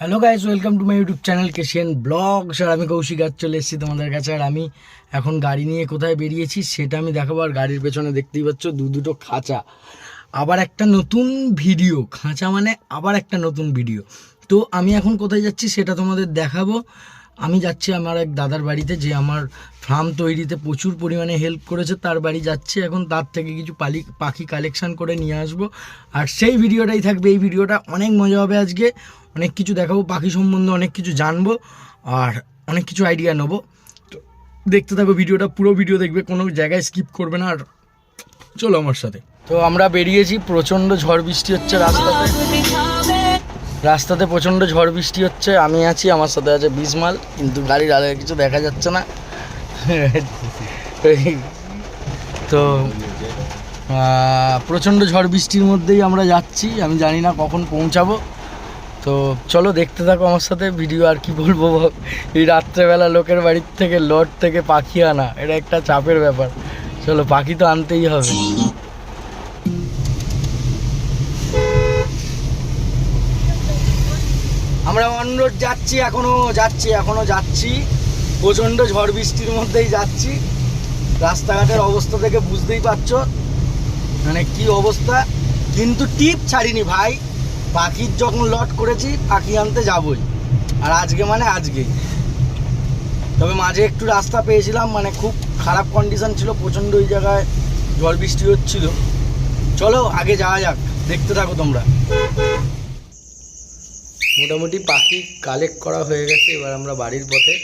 Hello guys welcome to my YouTube channel কেশিয়ান blog sir আমি কৌশিক আজ চলে এসেছি তোমাদের কাছে আর আমি এখন গাড়ি নিয়ে কোথায় বেরিয়েছি সেটা আমি দেখাবো আর গাড়ির পেছনে দেখতেই পাচ্ছ দু দুটো খাঁচা। আবার একটা নতুন ভিডিও খাঁচা মানে আবার একটা নতুন ভিডিও তো আমি এখন কোথায় যাচ্ছি সেটা তোমাদের দেখাবো। আমি যাচ্ছি আমার এক দাদার বাড়িতে যে আমার ফার্ম তৈরিতে প্রচুর পরিমাণে হেল্প করেছে, তার বাড়ি যাচ্ছি এখন। তার থেকে কিছু পালি, পাখি কালেকশান করে নিয়ে আসব। আর সেই ভিডিওটাই থাকবে। এই ভিডিওটা অনেক মজা হবে আজকে। অনেক কিছু দেখাবো, পাখি সম্বন্ধে অনেক কিছু জানব আর অনেক কিছু আইডিয়া নেব। তো দেখতে থাকো ভিডিওটা, পুরো ভিডিও দেখবে, কোনো জায়গায় স্কিপ করবে না আর চলো আমার সাথে। তো আমরা বেরিয়েছি, প্রচণ্ড ঝড় বৃষ্টি হচ্ছে রাস্তাতে। রাস্তাতে প্রচণ্ড ঝড় বৃষ্টি হচ্ছে, আমি আছি, আমার সাথে আছে বিসমাল কিন্তু গাড়ির আগে কিছু দেখা যাচ্ছে না। তো প্রচণ্ড ঝড় বৃষ্টির মধ্যেই আমরা যাচ্ছি, আমি জানি না কখন পৌঁছাবো। তো চলো দেখতে থাকো আমার সাথে ভিডিও, আর কি বলব বল। এই রাত্রেবেলা লোকের বাড়ির থেকে লট থেকে পাখি আনা, এটা একটা চাপের ব্যাপার। চলো, পাখি তো আনতেই হবে। আমরা অন রোড যাচ্ছি, এখনও যাচ্ছি এখনও যাচ্ছি। প্রচণ্ড ঝড় বৃষ্টির মধ্যেই যাচ্ছি। রাস্তাঘাটের অবস্থা থেকে বুঝতেই পারছ। মানে কি অবস্থা? কিন্তু টিপ ছাড়িনি ভাই। পাখির যখন লট করেছি, পাখি আনতে যাবই। আর আজকে মানে আজকেই। তবে মাঝে একটু রাস্তা পেয়েছিলাম মানে খুব খারাপ কন্ডিশন ছিল, প্রচণ্ড ওই জায়গায় ঝড় বৃষ্টি হচ্ছিল। চলো, আগে যাওয়া যাক। দেখতে থাকো তোমরা। মোটামুটি পাখি কালেক্ট করা হয়ে গেছে, এবার আমরা বাড়ির পথে।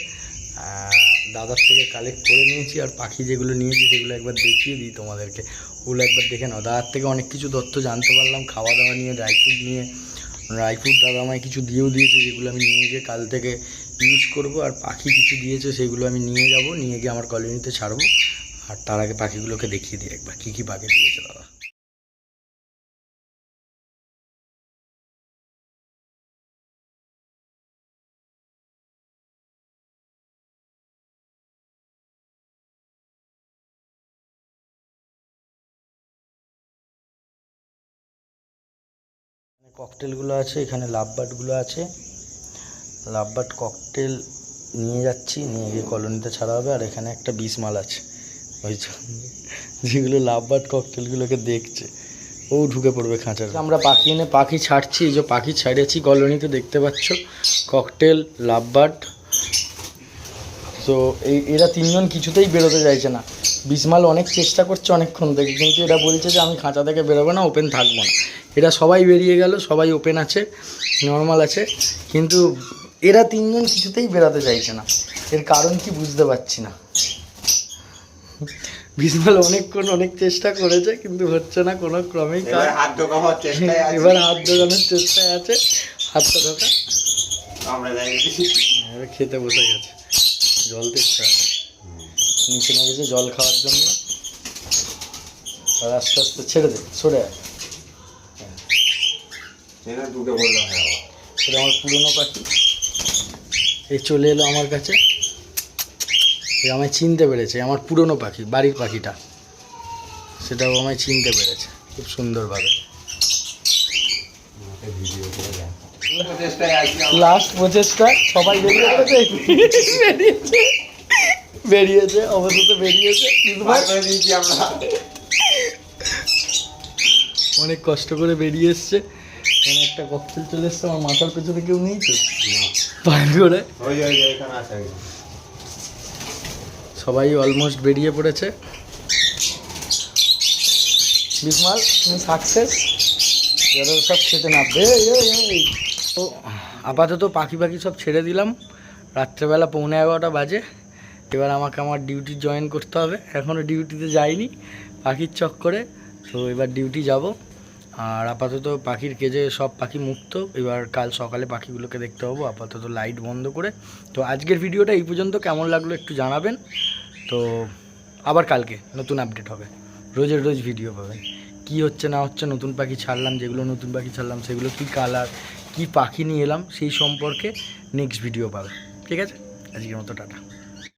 দাদার থেকে কালেক্ট করে নিয়েছি আর পাখি যেগুলো নিয়েছি সেগুলো একবার দেখিয়ে দিই তোমাদেরকে। ওগুলো একবার দেখে নাও। দাদার থেকে অনেক কিছু তথ্য জানতে পারলাম, খাওয়া দাওয়া নিয়ে ড্রাই ফ্রুট নিয়ে। ড্রাই ফ্রুট দাদা আমায় কিছু দিয়েও দিয়েছে যেগুলো আমি নিয়ে গিয়ে কাল থেকে ইউজ করব আর পাখি কিছু দিয়েছে সেগুলো আমি নিয়ে যাব, নিয়ে গিয়ে আমার কলোনিতে ছাড়বো। আর তার আগে পাখিগুলোকে দেখিয়ে দিই একবার, কী কী পাখি দিয়েছে দাদা? ককটেলগুলো আছে, এখানে লাভবার্ডগুলো আছে। লাভবার্ড ককটেল নিয়ে যাচ্ছি, নিয়ে গিয়ে কলোনিতে ছাড়া হবে, আর এখানে একটা বিষ মাল আছে। ওই যেগুলো লাভবার্ড ককটেলগুলোকে দেখছে। ও ঢুকে পড়বে খাঁচার আমরা পাখি এনে পাখি ছাড়ছি, এই যে পাখি ছাড়িয়েছি কলোনিতে, দেখতে পাচ্ছ? ককটেল লাভবার্ড তো এই, এরা তিনজন কিছুতেই বেরোতে চাইছে না। বিসমাল অনেক চেষ্টা করছে অনেকক্ষণ থেকে, কিন্তু এরা বলছে যে আমি খাঁচা থেকে বেরোবো না, ওপেন থাকব না। এরা সবাই বেরিয়ে গেল সবাই ওপেন আছে নর্মাল আছে কিন্তু এরা তিনজন কিছুতেই বেরোতে চাইছে না। এর কারণ কি বুঝতে পারছি না। বিসমাল অনেকক্ষণ অনেক চেষ্টা করেছে কিন্তু হচ্ছে না কোনো ক্রমেই। এবার হাত ঢোকাবার চেষ্টায় আছি। হাতটা ঢোকা এবার খেতে বসে গেছে। জল তেষ্টা নিচে নেমেছে জল খাওয়ার জন্য। আর আস্তে আস্তে ছেড়ে দে সরে আয়। এখানে দুটো হ্যাঁ। এটা আমার পুরনো পাখি। এই চলে এলো আমার কাছে। এ আমায় চিনতে পেরেছে আমার পুরনো পাখি বাড়ির পাখিটা। সেটাও আমায় চিনতে পেরেছে খুব সুন্দরভাবে। লাস্ট প্রচেষ্টা সবাই বেরিয়ে বেরিয়েছে। বেরিয়েছে অবশেষে বেরিয়েছে। অনেক কষ্ট করে বেরিয়ে এসছে। এখানে একটা ককটেল চলে এসছে আমার মাথার পেছনে কেউ নেই তো? বার করে। সবাই অলমোস্ট বেরিয়ে পড়েছে। বিসমাল তুমি সাকসেস সব খেতে নামবে। তো আপাতত পাখি পাখি সব ছেড়ে দিলাম। রাত্রেবেলা পৌনে এগারোটা বাজে। এবার আমাকে আমার ডিউটি জয়েন করতে হবে। এখনও ডিউটিতে যাইনি পাখির চক্করে। তো এবার ডিউটি যাব। আর আপাতত পাখির কেজে সব পাখি মুক্ত। এবার কাল সকালে পাখিগুলোকে দেখতে পাবো। আপাতত লাইট বন্ধ করে। তো আজকের ভিডিওটা এই পর্যন্ত। কেমন লাগল একটু জানাবেন। তো আবার কালকে নতুন আপডেট হবে। রোজের রোজ ভিডিও পাবেন। কি হচ্ছে, না হচ্ছে, নতুন পাখি ছাড়লাম, যেগুলো নতুন পাখি ছাড়লাম, সেগুলো কী কালার, কী পাখি নিয়ে এলাম, সেই সম্পর্কে নেক্সট ভিডিও পাবে। ঠিক আছে? আজকের মতো টাটা।